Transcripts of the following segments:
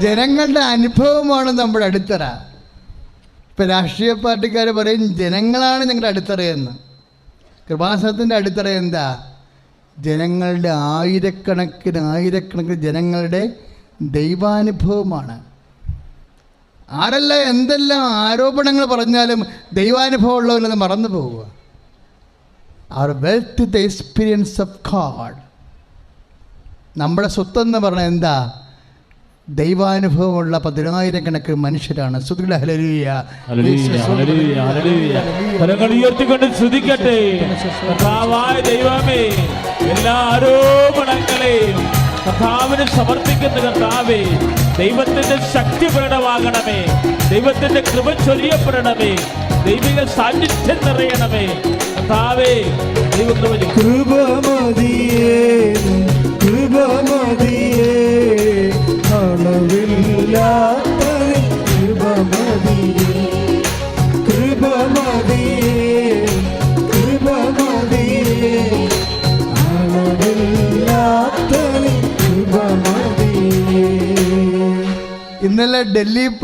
ജനങ്ങളുടെ അനുഭവമാണ് നമ്മുടെ അടിത്തറ. ഇപ്പം രാഷ്ട്രീയ പാർട്ടിക്കാർ പറയും ജനങ്ങളാണ് ഞങ്ങളുടെ അടിത്തറയെന്ന് കൃപാസനത്തിന്റെ അടിത്തറ എന്താ? ജനങ്ങളുടെ ആയിരക്കണക്കിന് ആയിരക്കണക്കിന് ജനങ്ങളുടെ ദൈവാനുഭവമാണ്. ആരെല്ലാം എന്തെല്ലാം ആരോപണങ്ങൾ പറഞ്ഞാലും ദൈവാനുഭവം ഉള്ളവരെന്ന് മറന്നു പോവുക. Our wealth the experience of God നമ്മുടെ സ്വത്തെന്ന് പറഞ്ഞാൽ എന്താ? ദൈവാനുഭവമുള്ള പതിനായിരക്കണക്കിന് മനുഷ്യരാണ്. സുഖില ഹല്ലേലൂയ, ഹല്ലേലൂയ, ഹല്ലേലൂയ. കരങ്ങൾ ഉയർത്തിക്കൊണ്ട് സ്തുതിക്കട്ടെ ദൈവമേ എല്ലാ ആരോപണങ്ങളെയും കർത്താവിന് സമർപ്പിക്കുന്ന കർത്താവേ ദൈവത്തിന്റെ ശക്തി പ്രകടമാകണമേ. ദൈവത്തിന്റെ കൃപ ചൊരിയപ്പെടണമേ. ദൈവിക സാന്നിധ്യം നിറയണമേ. കർത്താവേ ദൈവകൃപ കൃപമതിയേ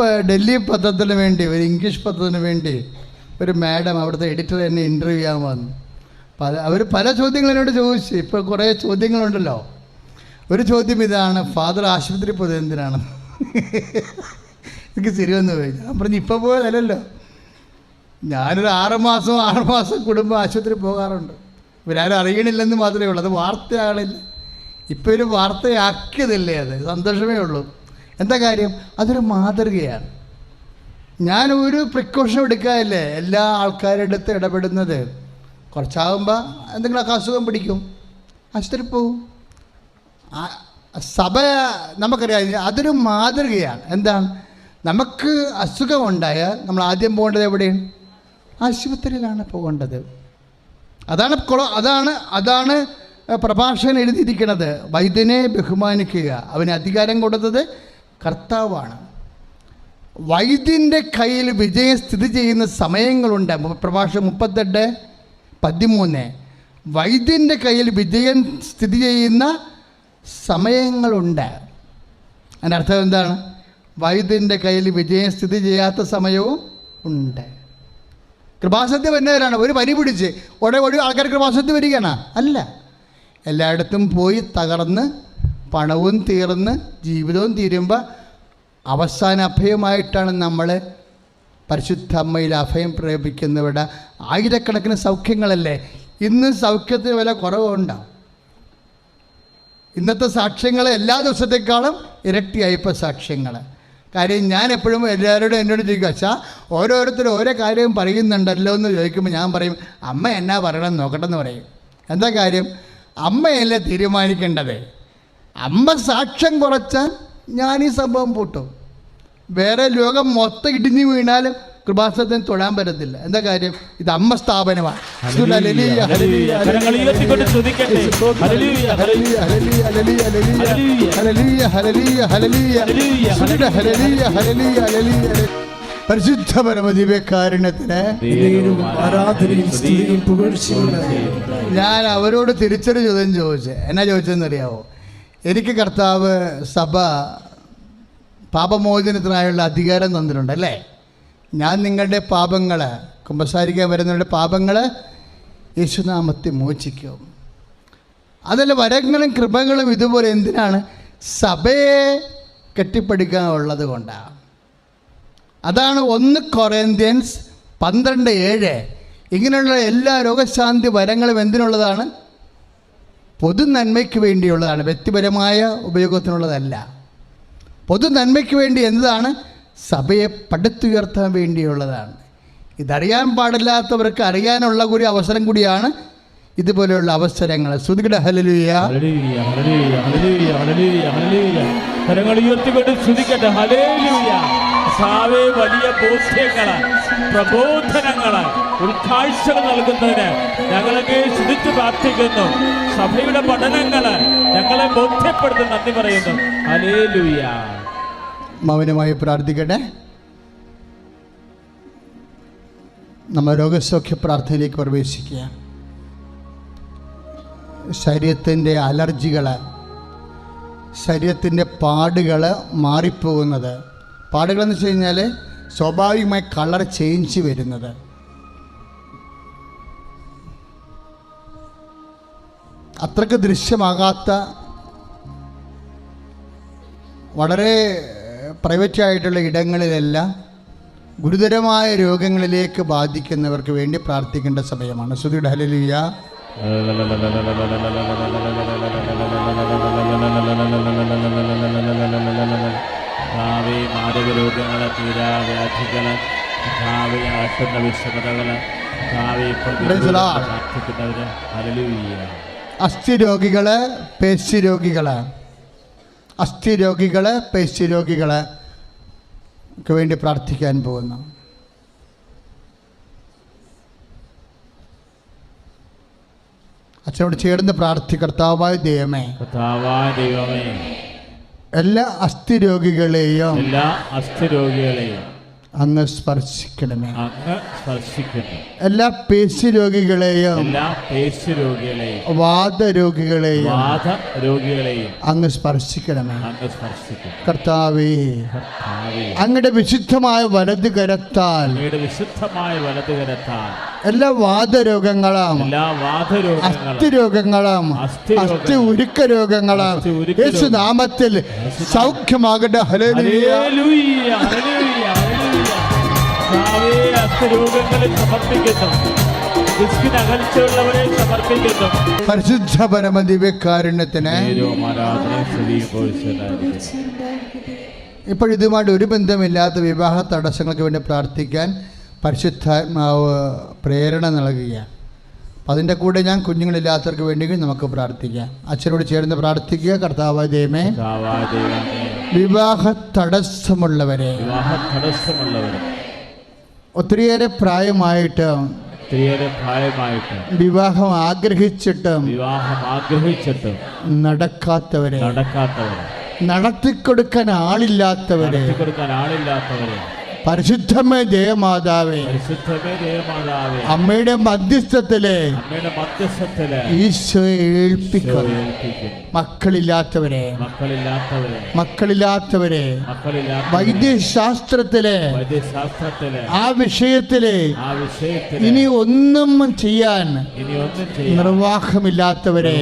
ഡൽഹി പത്രത്തിന് വേണ്ടി ഒരു ഇംഗ്ലീഷ് പത്രത്തിന് വേണ്ടി ഒരു മാഡം അവിടുത്തെ എഡിറ്റർ എന്നെ ഇന്റർവ്യൂ ചെയ്യാൻ വന്നു. പല അവർ പല ചോദ്യങ്ങൾ എന്നോട് ചോദിച്ചു. ഇപ്പോൾ കുറേ ചോദ്യങ്ങളുണ്ടല്ലോ. ഒരു ചോദ്യം ഇതാണ് ഫാദർ ആശുപത്രി പോയത് എന്തിനാണ്? എനിക്ക് ശരിയെന്ന് പോയി. ഞാൻ പറഞ്ഞു ഇപ്പോൾ പോയതല്ലല്ലോ. ഞാനൊരു ആറുമാസം ആറുമാസം ആറ് മാസം കുടുംബം ആശുപത്രി പോകാറുണ്ട്. ഇവരാരും അറിയണില്ലെന്ന് മാത്രമേ ഉള്ളൂ. അത് വാർത്തയാകണില്ല. ഇപ്പോൾ ഒരു വാർത്തയാക്കിയതല്ലേ അത്? സന്തോഷമേ ഉള്ളൂ. എന്താ കാര്യം? അതൊരു മാതൃകയാണ്. ഞാൻ ഒരു പ്രിക്കോഷൻ എടുക്കാറില്ലേ? എല്ലാ ആൾക്കാരുടെ അടുത്ത് ഇടപെടുന്നത്. കുറച്ചാകുമ്പോൾ എന്തെങ്കിലുമൊക്കെ അസുഖം പിടിക്കും. ആശുപത്രി പോവും. സഭ നമുക്കറിയാം അതൊരു മാതൃകയാണ്. എന്താണ് നമുക്ക് അസുഖമുണ്ടായാൽ നമ്മൾ ആദ്യം പോകേണ്ടത് എവിടെയാണ്? ആശുപത്രിയിലാണ് പോകേണ്ടത്. അതാണ് അതാണ് അതാണ് പ്രഭാഷകൻ എഴുതിയിരിക്കുന്നത്. വൈദ്യനെ ബഹുമാനിക്കുക. അവന് അധികാരം കൊടുത്തത് കർത്താവാണ്. വൈദ്യന്റെ കയ്യിൽ വിജയം സ്ഥിതി ചെയ്യുന്ന സമയങ്ങളുണ്ട്. പ്രഭാഷണം മുപ്പത്തെട്ട് പതിമൂന്ന്. വൈദ്യന്റെ കയ്യിൽ വിജയം സ്ഥിതി ചെയ്യുന്ന സമയങ്ങളുണ്ട്. അതിന്റെ അർത്ഥം എന്താണ്? വൈദ്യന്റെ കയ്യിൽ വിജയം സ്ഥിതി ചെയ്യാത്ത സമയവും ഉണ്ട്. കൃപാസത്യം വരുന്നവരാണ് ഒരു പനി പിടിച്ച്. ഉടനെ ഒരു ആൾക്കാർ കൃപാസത്യം വരികയാണ്. അല്ല. എല്ലായിടത്തും പോയി തകർന്ന് പണവും തീർന്ന് ജീവിതവും തീരുമ്പോൾ അവസാന അഭയമായിട്ടാണ് നമ്മൾ പരിശുദ്ധ അമ്മയിൽ അഭയം പ്രയോഗിക്കുന്നവിടെ ആയിരക്കണക്കിന് സൗഖ്യങ്ങളല്ലേ? ഇന്ന് സൗഖ്യത്തിന് വില കുറവുണ്ടാവും ഇന്നത്തെ സാക്ഷ്യങ്ങൾ എല്ലാ ദിവസത്തേക്കാളും ഇരട്ടിയായിപ്പോൾ സാക്ഷ്യങ്ങൾ കാര്യം ഞാൻ എപ്പോഴും എല്ലാവരോടും എന്നോട് ചോദിക്കുക അച്ഛാ ഓരോരുത്തരും ഓരോ കാര്യവും പറയുന്നുണ്ടല്ലോ എന്ന് ചോദിക്കുമ്പോൾ ഞാൻ പറയും അമ്മ എന്നാ പറയണം നോക്കട്ടെ എന്ന് പറയും. എന്താ കാര്യം? അമ്മയല്ലേ തീരുമാനിക്കേണ്ടത്? അമ്മ സാക്ഷ്യം കുറച്ചാൽ ഞാൻ ഈ സംഭവം പൂട്ടും. വേറെ ലോകം മൊത്തം ഇടിഞ്ഞു വീണാലും കൃപാസനത്തിന് തൊഴാൻ പറ്റത്തില്ല. എന്താ കാര്യം? ഇത് അമ്മ സ്ഥാപനമാണ്. പരിശുദ്ധ പുകഴ്ചയുള്ള ഞാൻ അവരോട് തിരിച്ചൊരു ചോദ്യം ചോദിച്ചേ. എന്നാ ചോദിച്ചതെന്നറിയാവോ? എനിക്ക് കർത്താവ് സഭ പാപമോചനത്തിനായുള്ള അധികാരം തന്നിട്ടുണ്ട് അല്ലേ? ഞാൻ നിങ്ങളുടെ പാപങ്ങൾ കുമ്പസാരിക്കാൻ വരുന്നവരുടെ പാപങ്ങൾ യേശുനാമത്തെ മോചിക്കും. അതല്ല വരങ്ങളും കൃപകളും ഇതുപോലെ എന്തിനാണ്? സഭയെ കെട്ടിപ്പടുക്കാനുള്ളത് കൊണ്ടാണ് അതാണ് ഒന്ന് കൊറേന്ത്യൻസ് പന്ത്രണ്ട് ഏഴ്. ഇങ്ങനെയുള്ള എല്ലാ രോഗശാന്തി വരങ്ങളും എന്തിനുള്ളതാണ്? പൊതു നന്മയ്ക്ക് വേണ്ടിയുള്ളതാണ്. വ്യക്തിപരമായ ഉപയോഗത്തിനുള്ളതല്ല. പൊതു നന്മയ്ക്ക് വേണ്ടി എന്താണ് സഭയെ പടുത്തുയർത്താൻ വേണ്ടിയുള്ളതാണ്. ഇതറിയാൻ പാടില്ലാത്തവർക്ക് അറിയാനുള്ള ഒരു അവസരം കൂടിയാണ് ഇതുപോലെയുള്ള അവസരങ്ങൾ. ശ്രുതിയുടെ ഹലലുയ. കരങ്ങൾ ഉയർത്തിക്കൊണ്ട് സ്തുതിക്കട്ടെ ഹല്ലേലൂയ. സാവേ വലിയ ബോധ്യങ്ങൾ പ്രബോധനങ്ങൾ ഉൾക്കാഴ്ചകൾ നൽകുന്നതിന് ഞങ്ങളൊക്കെ ശുദ്ധിച്ച് പ്രാർത്ഥിക്കുന്നു. സഭയുടെ പഠനങ്ങൾ ഞങ്ങളെ ബോധ്യപ്പെടുത്തി നന്ദി പറയുന്നു. ഹല്ലേലൂയ. മൗനമായി പ്രാർത്ഥിക്കട്ടെ. നമ്മൾ രോഗസൗഖ്യ പ്രാർത്ഥനയിലേക്ക് പ്രവേശിക്കുക. ശരീരത്തിന്റെ അലർജികൾ ശരീരത്തിന്റെ പാടുകൾ മാറിപ്പോകുന്നത് പാടുകളെന്ന് വെച്ച് കഴിഞ്ഞാൽ സ്വാഭാവികമായി കളർ ചേഞ്ച് വരുന്നത്. അത്രയ്ക്ക് ദൃശ്യമാകാത്ത വളരെ പ്രൈവറ്റ് ആയിട്ടുള്ള ഇടങ്ങളിലെല്ലാം ഗുരുതരമായ രോഗങ്ങളിലേക്ക് ബാധിക്കുന്നവർക്ക് വേണ്ടി പ്രാർത്ഥിക്കേണ്ട സമയമാണ്. സുധിയുടെ ഹലലിയ ഭാവി മാരക തീരാ വ്യാധികൾ ഭാവി അളക്കുന്ന വിഷമതകൾ ഭാവി. പ്രാർത്ഥിക്കുന്നവര് ഹല്ലേലൂയ അസ്ഥി രോഗികൾ പേശി രോഗികൾ അസ്ഥി പേശി രോഗികൾ ക്ക് വേണ്ടി പ്രാർത്ഥിക്കാൻ പോകുന്നു. അച്ഛനോട് ചേർന്ന് പ്രാർത്ഥികർത്താവായ ദൈവമേ. കർത്താവായ ദൈവമേ എല്ലാ അസ്ഥിരോഗികളെയും എല്ലാ അസ്ഥിരോഗികളെയും അങ്ങ് സ്പർശിക്കണമേ. അങ്ങ് സ്പർശിക്കണമേ. എല്ലാ പേശി രോഗികളെയും എല്ലാ പേശി രോഗികളെയും വാദരോഗികളെയും വാദ രോഗികളെയും അങ്ങ് സ്പർശിക്കണമേ. അങ്ങ് സ്പർശിക്കണമേ. കർത്താവേ കർത്താവേ. അങ്ങയുടെ വിശുദ്ധമായ വലത് കരത്താൽ അങ്ങയുടെ വിശുദ്ധമായ എല്ലാ വാദരോഗങ്ങളും എല്ലാ വാദരോഗങ്ങളും അസ്ഥി രോഗങ്ങളും അസ്ഥി ഉരുക്ക രോഗങ്ങളും അസ്ഥി ഉരുക്ക യേശു നാമത്തിൽ സൗഖ്യമാകട്ടെ ഹലേ. കർത്താവേ, അസ്ഥിരോഗങ്ങളെ സമർപ്പിക്കുന്നു. ഡിസ്കിന് അകൽച്ചയുള്ളവരെ സമർപ്പിക്കുന്നു. പരിശുദ്ധ പരമ ദിവ്യകാരുണ്യത്തിന് നേരവും ആരാധനയും സ്തുതിയും പോഴ്ചയുണ്ടായിരിക്കട്ടെ. ഇപ്പോൾ ഇതുമായിട്ട് ഒരു ബന്ധമില്ലാത്ത വിവാഹ തടസ്സങ്ങൾക്ക് വേണ്ടി പ്രാർത്ഥിക്കാൻ പരിശുദ്ധാത്മാവ് പ്രേരണ നൽകുകയാണ്. അപ്പം അതിന്റെ കൂടെ ഞാൻ കുഞ്ഞുങ്ങളില്ലാത്തവർക്ക് വേണ്ടി നമുക്ക് പ്രാർത്ഥിക്കാം. അച്ഛനോട് ചേർന്ന് പ്രാർത്ഥിക്കുക. കർത്താവായ ദൈവമേ, വിവാഹ തടസ്സമുള്ളവരെ. വിവാഹ തടസ്സമുള്ളവർ ഒത്തിരിയേറെ പ്രായമായിട്ട് ഒത്തിരിയേറെ പ്രായമായിട്ട് വിവാഹം ആഗ്രഹിച്ചിട്ടും വിവാഹം ആഗ്രഹിച്ചിട്ടും നടക്കാത്തവരെ നടക്കാത്തവരെ നടത്തിക്കൊടുക്കാൻ ആളില്ലാത്തവരെ കൊടുക്കാൻ ആളില്ലാത്തവരെ പരിശുദ്ധമേ ജയമാതാവേ. പരിശുദ്ധമേ ദേവമാതാവേ അമ്മയുടെ മധ്യസ്ഥത്തിലെ അമ്മയുടെ മധ്യസ്ഥത്തിൽ ഈശോയെ ഏൽപ്പിക്കുന്നു. മക്കളില്ലാത്തവരെ. മക്കളില്ലാത്തവരെ. മക്കളില്ലാത്തവരെ. വൈദ്യശാസ്ത്രത്തിലെ. വൈദ്യശാസ്ത്രത്തിലെ. ആ വിഷയത്തിലെ ആ വിഷയത്തിൽ ഇനി ഒന്നും ചെയ്യാൻ ഇനി ഒന്നും ചെയ്യാൻ നിർവാഹമില്ലാത്തവരെ.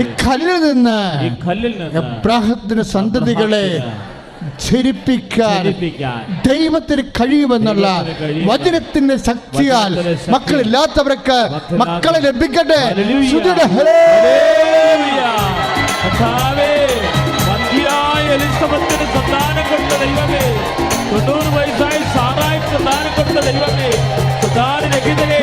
ഈ കല്ലിൽ നിന്ന് ഈ കല്ലിൽ നിന്ന് എബ്രാഹത്തിന് സന്തതികളെ ധരിപ്പിക്കാൻ ദൈവത്തിന് കഴിയുമെന്നുള്ള വചനത്തിന്റെ ശക്തിയാൽ. മക്കളില്ലാത്തവർക്ക് മക്കളെ ലഭിക്കട്ടെ. സന്താനം കൊടുത്ത ദൈവമേ. തൊണ്ണൂറ് വയസ്സായി സാറായി സന്താനം കൊടുത്ത ദൈവമേ. സന്താനരഹിതരെ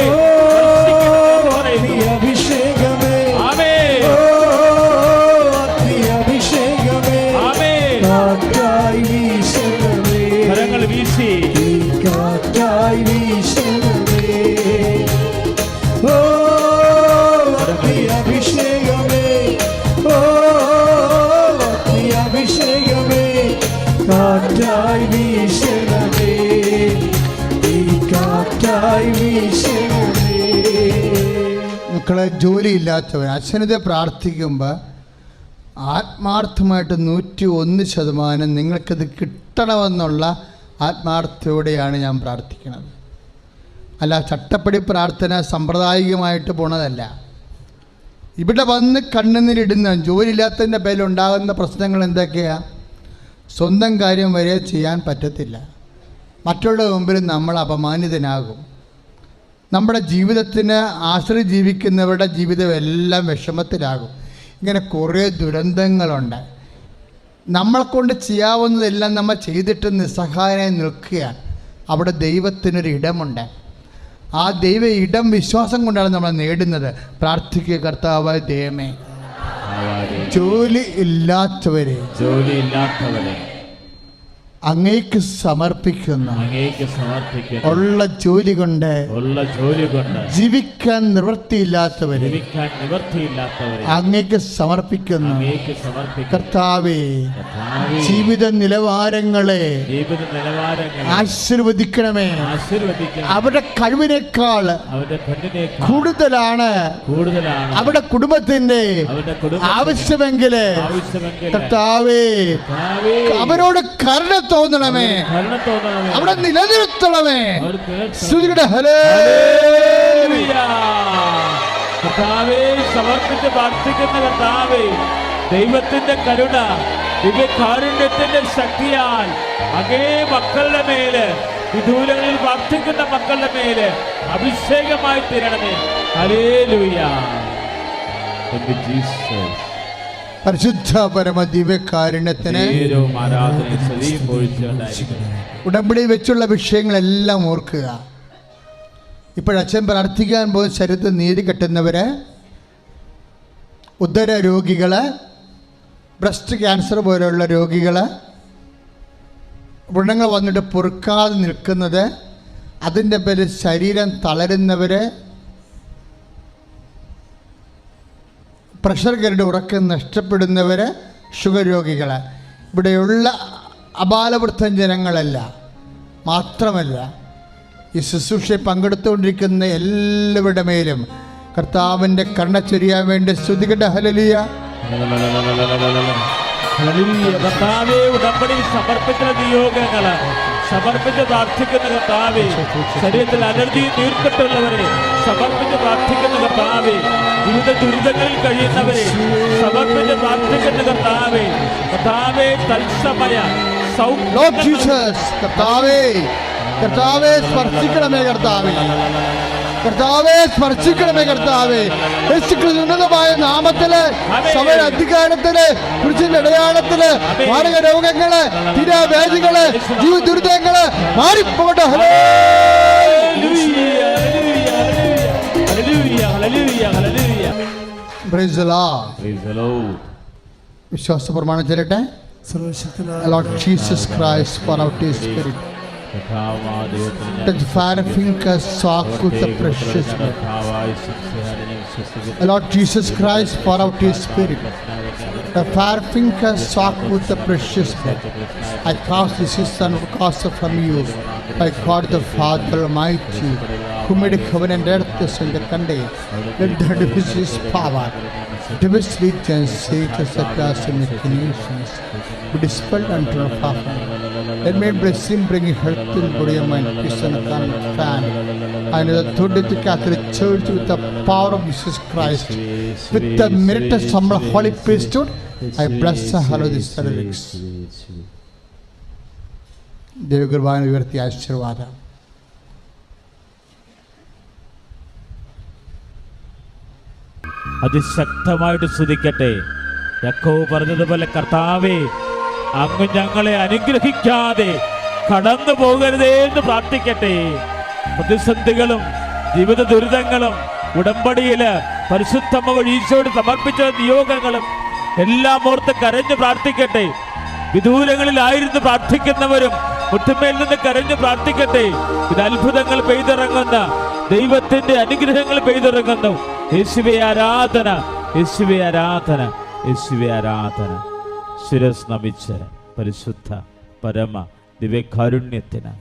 കാറ്റായി വീശണമേ. ഈ കാറ്റായി മക്കളെ ജോലിയില്ലാത്തവൻ അച്ഛനത് പ്രാർത്ഥിക്കുമ്പോൾ ആത്മാർത്ഥമായിട്ട് നൂറ്റി ഒന്ന് ശതമാനം നിങ്ങൾക്കത് കിട്ടണമെന്നുള്ള ആത്മാർത്ഥയോടെയാണ് ഞാൻ പ്രാർത്ഥിക്കുന്നത്. അല്ല ചട്ടപ്പടി പ്രാർത്ഥന സാമ്പ്രദായികമായിട്ട് പോണതല്ല. ഇവിടെ വന്ന് കണ്ണുനീരിടുന്ന ജോലിയില്ലാത്തതിന്റെ പേരിലുണ്ടാകുന്ന പ്രശ്നങ്ങൾ എന്തൊക്കെയാണ് സ്വന്തം കാര്യം വരെ ചെയ്യാൻ പറ്റത്തില്ല. മറ്റുള്ള മുമ്പിൽ നമ്മൾ അപമാനിതനാകും. നമ്മുടെ ജീവിതത്തിന് ആശ്രയി ജീവിക്കുന്നവരുടെ ജീവിതം എല്ലാം വിഷമത്തിലാകും. ഇങ്ങനെ കുറേ ദുരന്തങ്ങളുണ്ട്. നമ്മളെക്കൊണ്ട് ചെയ്യാവുന്നതെല്ലാം നമ്മൾ ചെയ്തിട്ട് നിസ്സഹായനായി നിൽക്കുകയാണ്. അവിടെ ദൈവത്തിനൊരു ഇടമുണ്ട്. ആ ദൈവ ഇടം വിശ്വാസം കൊണ്ടാണ് നമ്മൾ നേടുന്നത്. പ്രാർത്ഥിക്കുക കർത്താവായ ദൈവമേ. ജോലി ഇല്ലാത്തവരെ. ജോലിയില്ലാത്തവരെ അങ്ങേക്ക് സമർപ്പിക്കുന്ന അങ്ങേക്ക് സമർപ്പിക്കുന്നു ഉള്ള ജോലി കൊണ്ട് ഉള്ള ജോലി കൊണ്ട് ജീവിക്കാൻ നിവൃത്തിയില്ലാത്തവർ ജീവിക്കാൻ നിവൃത്തിയില്ലാത്തവർ അങ്ങേക്ക് സമർപ്പിക്കുന്ന അങ്ങേക്ക് സമർപ്പിക്കുന്നു കർത്താവേ ജീവിത നിലവാരങ്ങളെ ജീവിത നിലവാരങ്ങളെ ആശീർവദിക്കണമേ. ആശീർവദിക്കണം. അവരുടെ കഴിവിനേക്കാൾ അവരുടെ പെണ്ണിനേക്കാൾ കൂടുതലാണ്. കൂടുതലാണ്. അവരുടെ കുടുംബത്തിന്റെ ആവശ്യമെങ്കിൽ കർത്താവേ, അവരോട് കരുണ തോന്നണമേ. അവിടെ നിലനിർത്തണമേ ശ്രുതിയുടെ ഹലേ. കർത്താവേ സമർപ്പിച്ച് പ്രാർത്ഥിക്കുന്ന കർത്താവേ ദൈവത്തിന്റെ കരുണ ദിവ്യകാരുണ്യത്തിന്റെ ശക്തിയാൽ അങ്ങേ മക്കളുടെ മേൽ വിദൂരങ്ങളിൽ വർദ്ധിക്കുന്ന മക്കളുടെ മേൽ അഭിഷേകമായി തീരണമേ Thank you, Jesus. പരിശുദ്ധ പരമ ദിവ്യകാരുണ്യത്തിന് ഉടമ്പടി വെച്ചുള്ള വിഷയങ്ങളെല്ലാം ഓർക്കുക. ഇപ്പോഴച്ഛൻ പ്രാർത്ഥിക്കാൻ പോകുന്ന ശരീരത്തിൽ നീതി കെട്ടുന്നവര് ഉദര രോഗികൾ ബ്രസ്റ്റ് ക്യാൻസർ പോലെയുള്ള രോഗികൾ വ്രണങ്ങൾ വന്നിട്ട് പൊറുക്കാതെ നിൽക്കുന്നത് അതിന്റെ പേര് ശരീരം തളരുന്നവര് പ്രഷർ കയറിയിട്ട് ഉറക്കം നഷ്ടപ്പെടുന്നവർ ഷുഗർ രോഗികൾ ഇവിടെയുള്ള അപാലവൃദ്ധൻ ജനങ്ങളല്ല മാത്രമല്ല ഈ ശുശ്രൂഷയിൽ പങ്കെടുത്തുകൊണ്ടിരിക്കുന്ന എല്ലാവരുടെ മേലും കർത്താവിന്റെ കണ്ണ ചൊരിയാൻ വേണ്ടി സ്തുതികട്ട ഹലലിയ. കർത്താവേ ഉടമ്പടി സമർപ്പിക്കുന്ന നിയോഗങ്ങൾ. സമർപ്പിച്ച് പ്രാർത്ഥിക്കുന്ന കർത്താവെ ശരീരത്തിൽ അലർജി തീർത്തിട്ടുള്ളവരെ സമർപ്പിച്ച് പ്രാർത്ഥിക്കുന്ന കർത്താവെ വിവിധ ദുരിതങ്ങളിൽ കഴിയുന്നവരെ സമർപ്പിച്ച് പ്രാർത്ഥിക്കുന്ന കർത്താവെ കർത്താവെ തത്സമയ കർത്താവേ കർത്താവേ സ്പർശിക്കണമേ കർത്താവേ. കർത്താവേ സ്പർശിക്കണമേ കർത്താവേ. ഉന്നതമായ നാമത്തിൽ സഭയുടെ അധികാരത്തിൽ കുരിശിന്റെ അടയാളത്തിൽ മാരക രോഗങ്ങൾ തിരാവേദികൾ ജീവ ദുരിതങ്ങൾ മാറിപ്പോട്ടെ. വിശ്വാസ പ്രമാണം ചെല്ലട്ടെ സർവശക്തനായ Lord Jesus Christ pour out his Touch five fingers, with the precious blood. Lord Jesus Christ, pour out His Spirit. The fire fingers, sock with the precious blood. I cast this is son of cast from you by God the Father Almighty, who made heaven and earth to send the Sunday. Let the divisive power, divisive regions, sages, across and nations be dispelled unto our Father. Let may bless him bring health in body and mind peace and family. and the authority of the Catholic Church with the power of Jesus Christ with the merit of some holy priesthood I bless and hallow this celebrities. ദൈവകൃപാന ഉയർത്തിയ ആശീർവാദം അതിശക്തമായിട്ട് സ്തുതിക്കട്ടെ യക്കോ പറഞ്ഞതുപോലെ കർത്താവേ അങ്ങ് ഞങ്ങളെ അനുഗ്രഹിക്കാതെ കടന്നു പോകരുതേ എന്ന് പ്രാർത്ഥിക്കട്ടെ. പ്രതിസന്ധികളും ജീവിത ദുരിതങ്ങളും ഉടമ്പടിയിൽ പരിശുദ്ധമ്മ വഴി ഈശോയോട് സമർപ്പിച്ച നിയോഗങ്ങളും എല്ലാം ഓർത്ത് കരഞ്ഞു പ്രാർത്ഥിക്കട്ടെ. വിദൂരങ്ങളിലായിരുന്നു പ്രാർത്ഥിക്കുന്നവരും മുട്ടുമേൽ നിന്ന് കരഞ്ഞു പ്രാർത്ഥിക്കട്ടെ. ഇത് അത്ഭുതങ്ങൾ പെയ്തിറങ്ങുന്ന ദൈവത്തിന്റെ അനുഗ്രഹങ്ങൾ പെയ്തിറങ്ങുന്നു. യേശുവെ ആരാധന യേശുവെ ആരാധന യേശുവെ ആരാധന. ശിരസ് നമിച്ച് പരിശുദ്ധ പരമ ദിവ്യകാരുണ്യത്തിന്.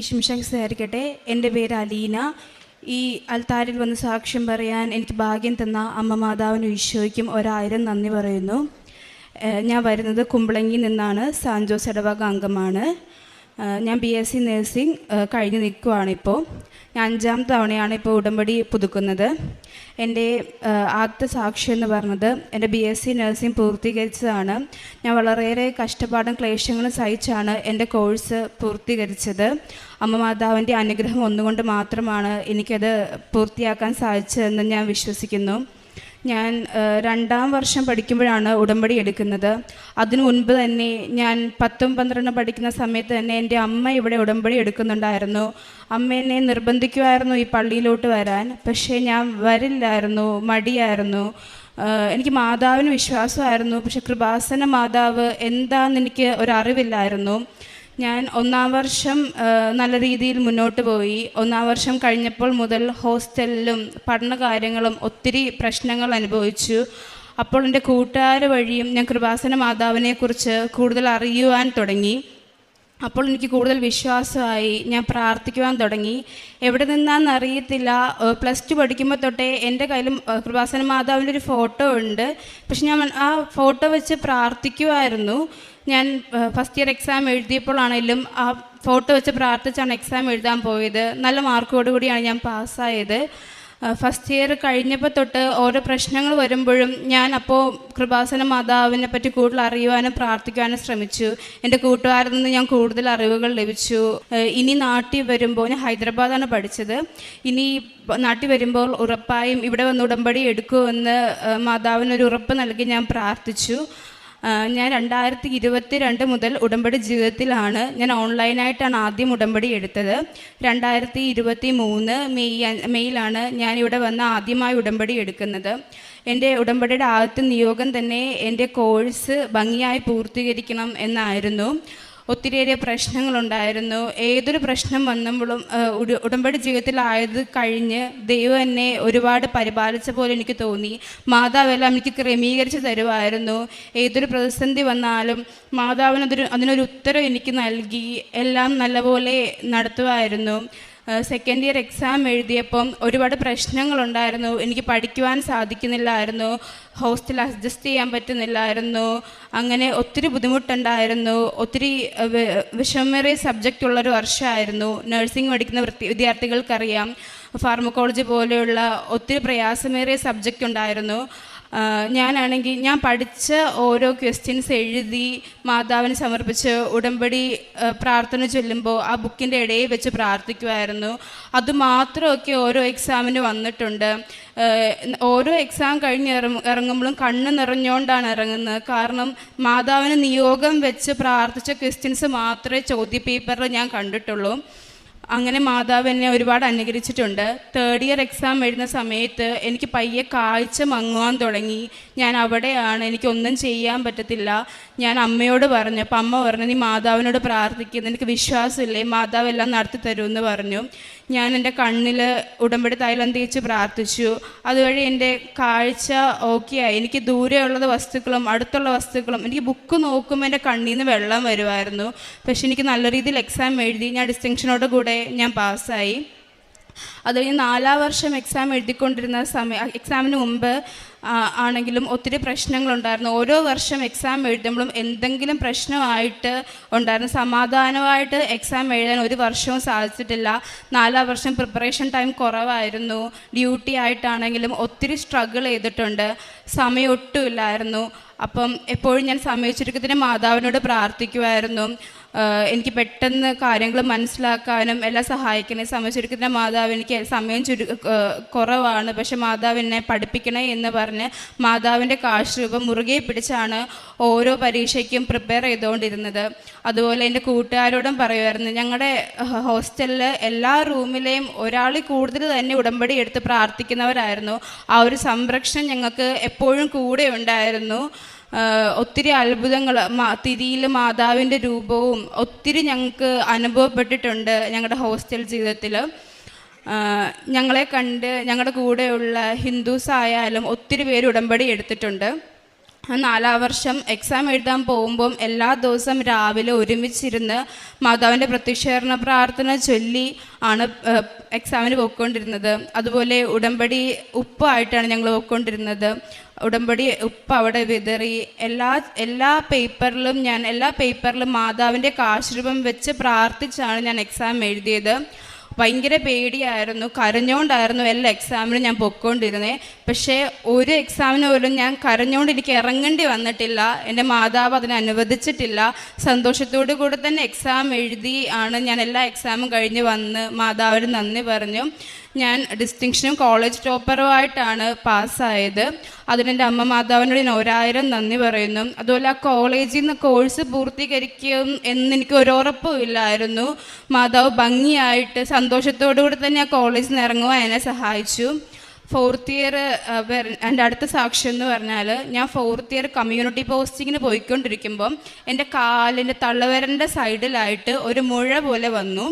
ഈശംശായിരിക്കട്ടെ എന്റെ പേര് അലീന. ഈ അൽത്താരിൽ വന്ന് സാക്ഷ്യം പറയാൻ എനിക്ക് ഭാഗ്യം തന്ന അമ്മ മാതാവിനും ഈശോയ്ക്കും ഒരായിരം നന്ദി പറയുന്നു. ഞാൻ വരുന്നത് കുമ്പളങ്ങി നിന്നാണ്. സാൻജോസ് ഇടവക അംഗമാണ്. ഞാൻ ബി എസ് സി നഴ്സിംഗ് കഴിഞ്ഞ് നിൽക്കുവാണിപ്പോൾ ഞാൻ അഞ്ചാം തവണയാണ് ഇപ്പോൾ ഉടമ്പടി പുതുക്കുന്നത്. എന്റെ സാക്ഷ്യം എന്ന് പറഞ്ഞത് എന്റെ ബി എസ് സി നഴ്സിംഗ് പൂർത്തീകരിച്ചതാണ്. ഞാൻ വളരെയേറെ കഷ്ടപ്പാടും ക്ലേശങ്ങളും സഹിച്ചാണ് എന്റെ കോഴ്സ് പൂർത്തീകരിച്ചത്. അമ്മ മാതാവിന്റെ അനുഗ്രഹം ഒന്നുകൊണ്ട് മാത്രമാണ് എനിക്കത് പൂർത്തിയാക്കാൻ സാധിച്ചതെന്ന് ഞാൻ വിശ്വസിക്കുന്നു. ഞാൻ രണ്ടാം വർഷം പഠിക്കുമ്പോഴാണ് ഉടമ്പടി എടുക്കുന്നത്. അതിനു മുൻപ് തന്നെ ഞാൻ പത്തും പന്ത്രണ്ടും പഠിക്കുന്ന സമയത്ത് തന്നെ എന്റെ അമ്മ ഇവിടെ ഉടമ്പടി എടുക്കുന്നുണ്ടായിരുന്നു. അമ്മ എന്നെ നിർബന്ധിക്കുമായിരുന്നു ഈ പള്ളിയിലോട്ട് വരാൻ. പക്ഷേ ഞാൻ വരില്ലായിരുന്നു മടിയായിരുന്നു. എനിക്ക് മാതാവിന് വിശ്വാസമായിരുന്നു. പക്ഷെ കൃപാസന മാതാവ് എന്താണെന്ന് എനിക്ക് ഒരറിവില്ലായിരുന്നു. ഞാൻ ഒന്നാം വർഷം നല്ല രീതിയിൽ മുന്നോട്ട് പോയി. ഒന്നാം വർഷം കഴിഞ്ഞപ്പോൾ മുതൽ ഹോസ്റ്റലിലും പഠന കാര്യങ്ങളും ഒത്തിരി പ്രശ്നങ്ങൾ അനുഭവിച്ചു. അപ്പോൾ എന്റെ കൂട്ടുകാർ വഴിയും ഞാൻ കൃപാസന മാതാവിനെക്കുറിച്ച് കൂടുതൽ അറിയുവാൻ തുടങ്ങി. അപ്പോൾ എനിക്ക് കൂടുതൽ വിശ്വാസമായി ഞാൻ പ്രാർത്ഥിക്കുവാൻ തുടങ്ങി. എവിടെ നിന്നാന്ന് അറിയത്തില്ല. പ്ലസ് ടു പഠിക്കുമ്പോൾ തൊട്ടേ എന്റെ കയ്യിലും കൃപാസന മാതാവിന്റെ ഒരു ഫോട്ടോ ഉണ്ട്. പക്ഷെ ഞാൻ ആ ഫോട്ടോ വെച്ച് പ്രാർത്ഥിക്കുമായിരുന്നു ഞാൻ ഫസ്റ്റ് ഇയർ എക്സാം എഴുതിയപ്പോഴാണെങ്കിലും ആ ഫോട്ടോ വെച്ച് പ്രാർത്ഥിച്ചാണ് എക്സാം എഴുതാൻ പോയത്. നല്ല മാർക്കോടുകൂടിയാണ് ഞാൻ പാസ്സായത് ഫസ്റ്റ് ഇയർ കഴിഞ്ഞപ്പോൾ തൊട്ട് ഓരോ പ്രശ്നങ്ങൾ വരുമ്പോഴും ഞാൻ അപ്പോൾ കൃപാസന മാതാവിനെ പറ്റി കൂടുതൽ അറിയുവാനും പ്രാർത്ഥിക്കുവാനും ശ്രമിച്ചു. എന്റെ കൂട്ടുകാരിൽ നിന്ന് ഞാൻ കൂടുതൽ അറിവുകൾ ലഭിച്ചു. ഇനി നാട്ടിൽ വരുമ്പോൾ ഞാൻ ഹൈദരാബാദാണ് പഠിച്ചത്. ഇനി നാട്ടിൽ വരുമ്പോൾ ഉറപ്പായും ഇവിടെ വന്ന് ഉടമ്പടി എടുക്കുമെന്ന് മാതാവിനൊരു ഉറപ്പ് നൽകി ഞാൻ പ്രാർത്ഥിച്ചു. ഞാൻ രണ്ടായിരത്തി ഇരുപത്തി രണ്ട് മുതൽ ഉടമ്പടി ജീവിതത്തിലാണ്. ഞാൻ ഓൺലൈനായിട്ടാണ് ആദ്യം ഉടമ്പടി എടുത്തത്. രണ്ടായിരത്തി ഇരുപത്തി മൂന്ന് മെയ് മെയ്യിലാണ് ഞാൻ ഇവിടെ വന്ന് ആദ്യമായി ഉടമ്പടി എടുക്കുന്നത്. എന്റെ ഉടമ്പടിയുടെ ആദ്യത്തെ നിയോഗം തന്നെ എന്റെ കോഴ്സ് ഭംഗിയായി പൂർത്തീകരിക്കണം എന്നായിരുന്നു. ഒത്തിരിയേറെ പ്രശ്നങ്ങളുണ്ടായിരുന്നു. ഏതൊരു പ്രശ്നം വന്നപ്പോഴും ഉടമ്പടി ജീവിതത്തിലായത് കഴിഞ്ഞ് ദൈവം എന്നെ ഒരുപാട് പരിപാലിച്ച പോലെ എനിക്ക് തോന്നി. മാതാവെല്ലാം എനിക്ക് ക്രമീകരിച്ച് തരുമായിരുന്നു. ഏതൊരു പ്രതിസന്ധി വന്നാലും മാതാവിന് അതൊരു അതിനൊരു ഉത്തരം എനിക്ക് നൽകി എല്ലാം നല്ലപോലെ നടത്തുമായിരുന്നു. സെക്കൻഡ് ഇയർ എക്സാം എഴുതിയപ്പം ഒരുപാട് പ്രശ്നങ്ങളുണ്ടായിരുന്നു. എനിക്ക് പഠിക്കുവാൻ സാധിക്കുന്നില്ലായിരുന്നു. ഹോസ്റ്റൽ അഡ്ജസ്റ്റ് ചെയ്യാൻ പറ്റുന്നില്ലായിരുന്നു. അങ്ങനെ ഒത്തിരി ബുദ്ധിമുട്ടുണ്ടായിരുന്നു. ഒത്തിരി വിഷമേറിയ സബ്ജക്റ്റ് ഉള്ളൊരു വർഷമായിരുന്നു. നഴ്സിംഗ് പഠിക്കുന്ന വിദ്യാർത്ഥികൾക്കറിയാം. ഫാർമക്കോളജി പോലെയുള്ള ഒത്തിരി പ്രയാസമേറിയ സബ്ജക്റ്റ് ഉണ്ടായിരുന്നു. ഞാനാണെങ്കിൽ ഞാൻ പഠിച്ച ഓരോ ക്വസ്റ്റ്യൻസ് എഴുതി മാതാവിന് സമർപ്പിച്ച് ഉടമ്പടി പ്രാർത്ഥന ചൊല്ലുമ്പോൾ ആ ബുക്കിന്റെ ഇടയിൽ വെച്ച് പ്രാർത്ഥിക്കുമായിരുന്നു അതുമാത്രമൊക്കെ ഓരോ എക്സാമിന് വന്നിട്ടുണ്ട്. ഓരോ എക്സാം കഴിഞ്ഞ് ഇറങ്ങ ഇറങ്ങുമ്പോഴും കണ്ണ് നിറഞ്ഞുകൊണ്ടാണ് ഇറങ്ങുന്നത്. കാരണം മാതാവിന് നിയോഗം വെച്ച് പ്രാർത്ഥിച്ച ക്വസ്റ്റ്യൻസ് മാത്രമേ ചോദ്യ പേപ്പറിൽ ഞാൻ കണ്ടിട്ടുള്ളൂ. അങ്ങനെ മാതാവ് എന്നെ ഒരുപാട് അനുകരിച്ചിട്ടുണ്ട്. തേർഡ് ഇയർ എക്സാം എഴുതുന്ന സമയത്ത് എനിക്ക് പയ്യെ കാഴ്ച മങ്ങുവാൻ തുടങ്ങി. ഞാൻ അവിടെയാണ് എനിക്കൊന്നും ചെയ്യാൻ പറ്റത്തില്ല. ഞാൻ അമ്മയോട് പറഞ്ഞു അപ്പം അമ്മ പറഞ്ഞു നീ മാതാവിനോട് പ്രാർത്ഥിക്കുന്നു എനിക്ക് വിശ്വാസമില്ലേ മാതാവ് എല്ലാം നടത്തി തരുമെന്ന് പറഞ്ഞു. ഞാൻ എന്റെ കണ്ണിൽ ഉടമ്പടി തൈലം തേച്ച് പ്രാർത്ഥിച്ചു. അതുവഴി എന്റെ കാഴ്ച ഓക്കെ ആയി. എനിക്ക് ദൂരെയുള്ളത് വസ്തുക്കളും അടുത്തുള്ള വസ്തുക്കളും എനിക്ക് ബുക്ക് നോക്കുമ്പോൾ എന്റെ കണ്ണിൽ നിന്ന് വെള്ളം വരുമായിരുന്നു പക്ഷെ എനിക്ക് നല്ല രീതിയിൽ എക്സാം എഴുതി ഞാൻ ഡിസ്റ്റിങ്ഷനോട് കൂടെ ഞാൻ പാസ്സായി അത് കഴിഞ്ഞ് നാലാം വർഷം എക്സാം എഴുതിക്കൊണ്ടിരുന്ന സമയം എക്സാമിന് മുമ്പ് ആണെങ്കിലും ഒത്തിരി പ്രശ്നങ്ങളുണ്ടായിരുന്നു. ഓരോ വർഷം എക്സാം എഴുതുമ്പോഴും എന്തെങ്കിലും പ്രശ്നമായിട്ട് ഉണ്ടായിരുന്നു. സമാധാനമായിട്ട് എക്സാം എഴുതാൻ ഒരു വർഷവും സാധിച്ചിട്ടില്ല. നാലാം വർഷം പ്രിപ്പറേഷൻ ടൈം കുറവായിരുന്നു. ഡ്യൂട്ടി ആയിട്ടാണെങ്കിലും ഒത്തിരി സ്ട്രഗിൾ ചെയ്തിട്ടുണ്ട്. സമയം ഒട്ടുമില്ലായിരുന്നു. അപ്പം എപ്പോഴും ഞാൻ സമയച്ചുരുക്കത്തിന് മാതാവിനോട് പ്രാർത്ഥിക്കുമായിരുന്നു. എനിക്ക് പെട്ടെന്ന് കാര്യങ്ങൾ മനസ്സിലാക്കാനും എല്ലാം സഹായിക്കണേ. സമയം ചുരുക്കത്തിന്റെ മാതാവ് എനിക്ക് സമയം ചുരു കുറവാണ്. പക്ഷെ മാതാവ് എന്നെ പഠിപ്പിക്കണേ എന്ന് പറഞ്ഞ് മാതാവിന്റെ കാശ്രൂപം മുറുകെ പിടിച്ചാണ് ഓരോ പരീക്ഷയ്ക്കും പ്രിപ്പയർ ചെയ്തുകൊണ്ടിരുന്നത്. അതുപോലെ എന്റെ കൂട്ടുകാരോടും പറയുമായിരുന്നു ഞങ്ങളുടെ ഹോസ്റ്റലിൽ എല്ലാ റൂമിലെയും ഒരാൾ കൂടുതൽ തന്നെ ഉടമ്പടി എടുത്ത് പ്രാർത്ഥിക്കുന്നവരായിരുന്നു. ആ ഒരു സംരക്ഷണം ഞങ്ങൾക്ക് എപ്പോഴും കൂടെ ഉണ്ടായിരുന്നു. ഒത്തിരി അത്ഭുതങ്ങൾ തിരിയിൽ മാതാവിന്റെ രൂപവും ഒത്തിരി ഞങ്ങൾക്ക് അനുഭവപ്പെട്ടിട്ടുണ്ട് ഞങ്ങളുടെ ഹോസ്റ്റൽ ജീവിതത്തിൽ. ഞങ്ങളെ കണ്ട് ഞങ്ങളുടെ കൂടെയുള്ള ഹിന്ദുസ് ആയാലും ഒത്തിരി പേര് ഉടമ്പടി എടുത്തിട്ടുണ്ട്. നാലാം വർഷം എക്സാം എഴുതാൻ പോകുമ്പം എല്ലാ ദിവസവും രാവിലെ ഒരുമിച്ചിരുന്ന് മാതാവിന്റെ പ്രത്യക്ഷീകരണ പ്രാർത്ഥന ചൊല്ലി ആണ് എക്സാമിന് പോയിക്കൊണ്ടിരുന്നത്. അതുപോലെ ഉടമ്പടി ഉപ്പായിട്ടാണ് ഞങ്ങൾ പോയിക്കൊണ്ടിരുന്നത്. ഉടമ്പടി ഉപ്പ് അവിടെ വിതറി. എല്ലാ എല്ലാ പേപ്പറിലും ഞാൻ എല്ലാ പേപ്പറിലും മാതാവിന്റെ കാശ്രൂപം വെച്ച് പ്രാർത്ഥിച്ചാണ് ഞാൻ എക്സാം എഴുതിയത്. ഭയങ്കര പേടിയായിരുന്നു. കരഞ്ഞോണ്ടായിരുന്നു എല്ലാ എക്സാമിനും ഞാൻ പൊയ്ക്കൊണ്ടിരുന്നത് പക്ഷേ ഒരു എക്സാമിന് പോലും ഞാൻ കരഞ്ഞോണ്ട് എനിക്ക് ഇറങ്ങേണ്ടി വന്നിട്ടില്ല. എന്റെ മാതാവ് അതിനെ അനുവദിച്ചിട്ടില്ല. സന്തോഷത്തോടു കൂടെ തന്നെ എക്സാം എഴുതി ആണ് ഞാൻ എല്ലാ എക്സാമും കഴിഞ്ഞ് വന്ന് മാതാവിന് നന്ദി പറഞ്ഞു. ഞാൻ ഡിസ്റ്റിങ്ഷനും കോളേജ് ടോപ്പറുമായിട്ടാണ് പാസ്സായത് അതിനെന്റെ അമ്മ മാതാവിനോട് ഞാൻ ഒരായിരം നന്ദി പറയുന്നു. അതുപോലെ ആ കോളേജിൽ നിന്ന് കോഴ്സ് പൂർത്തീകരിക്കും ഒരു ഉറപ്പും ഇല്ലായിരുന്നു. മാതാവ് ഭംഗിയായിട്ട് സന്തോഷത്തോടു കൂടി തന്നെ ആ കോളേജിൽ നിന്ന് ഇറങ്ങുവാൻ എന്നെ സഹായിച്ചു. ഫോർത്ത് ഇയർ എന്റെ അടുത്ത സാക്ഷ്യം എന്ന് പറഞ്ഞാൽ ഞാൻ ഫോർത്ത് ഇയർ കമ്മ്യൂണിറ്റി പോസ്റ്റിങ്ങിന് പോയിക്കൊണ്ടിരിക്കുമ്പം എന്റെ കാലിന്റെ തള്ളവരന്റെ സൈഡിലായിട്ട് ഒരു മുഴ പോലെ വന്നു.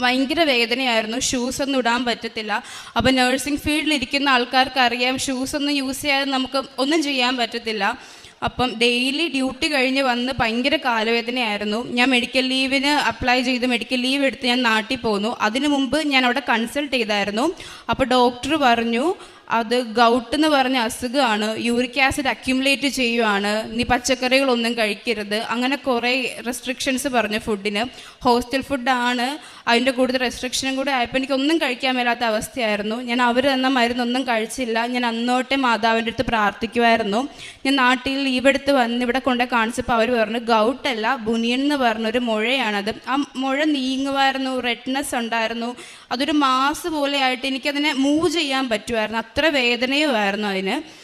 ഭയങ്കര വേദനയായിരുന്നു. ഷൂസ് ഒന്നും ഇടാൻ പറ്റത്തില്ല. അപ്പോൾ നഴ്സിംഗ് ഫീൽഡിൽ ഇരിക്കുന്ന ആൾക്കാർക്ക് അറിയാം ഷൂസ് ഒന്നും യൂസ് ചെയ്യാതെ നമുക്ക് ഒന്നും ചെയ്യാൻ പറ്റത്തില്ല. അപ്പം ഡെയിലി ഡ്യൂട്ടി കഴിഞ്ഞ് വന്ന് ഭയങ്കര കാലവേദനയായിരുന്നു. ഞാൻ മെഡിക്കൽ ലീവിന് അപ്ലൈ ചെയ്ത് മെഡിക്കൽ ലീവ് എടുത്ത് ഞാൻ നാട്ടിൽ പോന്നു. അതിനു മുമ്പ് ഞാൻ അവിടെ കൺസൾട്ട് ചെയ്തായിരുന്നു. അപ്പോൾ ഡോക്ടർ പറഞ്ഞു അത് ഗൗട്ട് എന്ന് പറഞ്ഞ അസുഖമാണ് യൂറിക് ആസിഡ് അക്യുമുലേറ്റ് ചെയ്യുവാണ്. നീ പച്ചക്കറികളൊന്നും കഴിക്കരുത്. അങ്ങനെ കുറേ റെസ്ട്രിക്ഷൻസ് പറഞ്ഞു ഫുഡിന് ഹോസ്റ്റൽ ഫുഡാണ് അതിന്റെ കൂടുതൽ റെസ്ട്രിക്ഷനും കൂടെ ആയപ്പോൾ എനിക്കൊന്നും കഴിക്കാൻ മേലാത്ത അവസ്ഥയായിരുന്നു. ഞാൻ അവർ തന്ന മരുന്നൊന്നും കഴിച്ചില്ല. ഞാൻ അന്നോട്ടെ മാതാവിന്റെ അടുത്ത് പ്രാർത്ഥിക്കുമായിരുന്നു ഞാൻ നാട്ടിൽ ലീവ് വന്ന് ഇവിടെ കൊണ്ട് കാണിച്ചപ്പോൾ അവർ പറഞ്ഞു ഗൗട്ടല്ല ബുനിയൻ എന്ന് പറഞ്ഞൊരു മുഴയാണത്. ആ മുഴ നീങ്ങുമായിരുന്നു റെഡ്നെസ് ഉണ്ടായിരുന്നു. അതൊരു മാസ് പോലെ ആയിട്ട് എനിക്കതിനെ മൂവ് ചെയ്യാൻ പറ്റുമായിരുന്നു അത്ര വേദനയുമായിരുന്നു അതിന്.